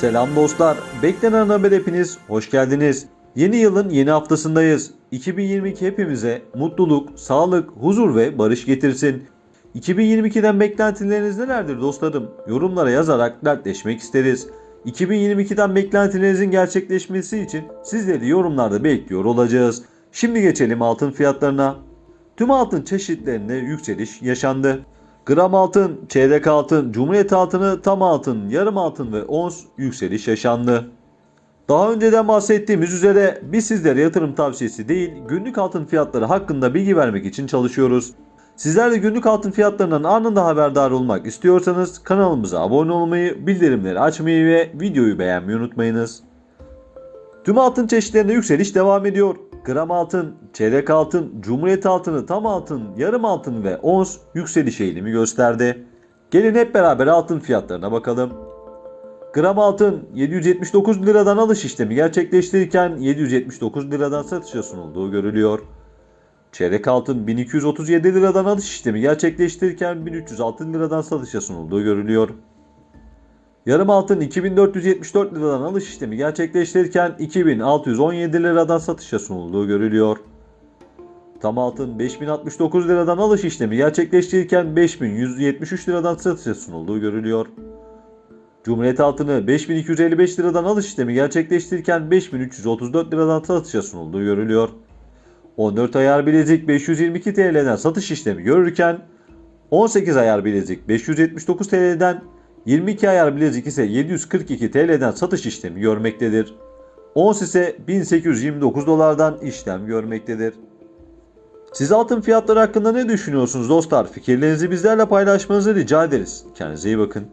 Selam dostlar. Beklenen haber hepiniz hoş geldiniz. Yeni yılın yeni haftasındayız. 2022 hepimize mutluluk, sağlık, huzur ve barış getirsin. 2022'den beklentileriniz nelerdir dostlarım? Yorumlara yazarak dertleşmek isteriz. 2022'den beklentilerinizin gerçekleşmesi için sizleri yorumlarda bekliyor olacağız. Şimdi geçelim altın fiyatlarına. Tüm altın çeşitlerinde yükseliş yaşandı. Gram altın, çeyrek altın, cumhuriyet altını, tam altın, yarım altın ve ons yükseliş yaşandı. Daha önceden bahsettiğimiz üzere biz sizlere yatırım tavsiyesi değil, günlük altın fiyatları hakkında bilgi vermek için çalışıyoruz. Sizler de günlük altın fiyatlarından anında haberdar olmak istiyorsanız kanalımıza abone olmayı, bildirimleri açmayı ve videoyu beğenmeyi unutmayınız. Tüm altın çeşitlerinde yükseliş devam ediyor. Gram altın, çeyrek altın, cumhuriyet altını, tam altın, yarım altın ve ons yükseliş eğilimi gösterdi. Gelin hep beraber altın fiyatlarına bakalım. Gram altın 779 liradan alış işlemi gerçekleştirirken 779 liradan satışa sunulduğu görülüyor. Çeyrek altın 1237 liradan alış işlemi gerçekleştirirken 1306 liradan satışa sunulduğu görülüyor. Yarım altın 2474 liradan alış işlemi gerçekleştirirken 2617 liradan satışa sunulduğu görülüyor. Tam altın 5069 liradan alış işlemi gerçekleştirirken 5173 liradan satışa sunulduğu görülüyor. Cumhuriyet altını 5255 liradan alış işlemi gerçekleştirirken 5334 liradan satışa sunulduğu görülüyor. 14 ayar bilezik 522 TL'den satış işlemi görürken 18 ayar bilezik 579 TL'den 22 ayar bilezik ise 742 TL'den satış işlemi görmektedir. Ons ise 1829 dolardan işlem görmektedir. Siz altın fiyatları hakkında ne düşünüyorsunuz dostlar? Fikirlerinizi bizlerle paylaşmanızı rica ederiz. Kendinize iyi bakın.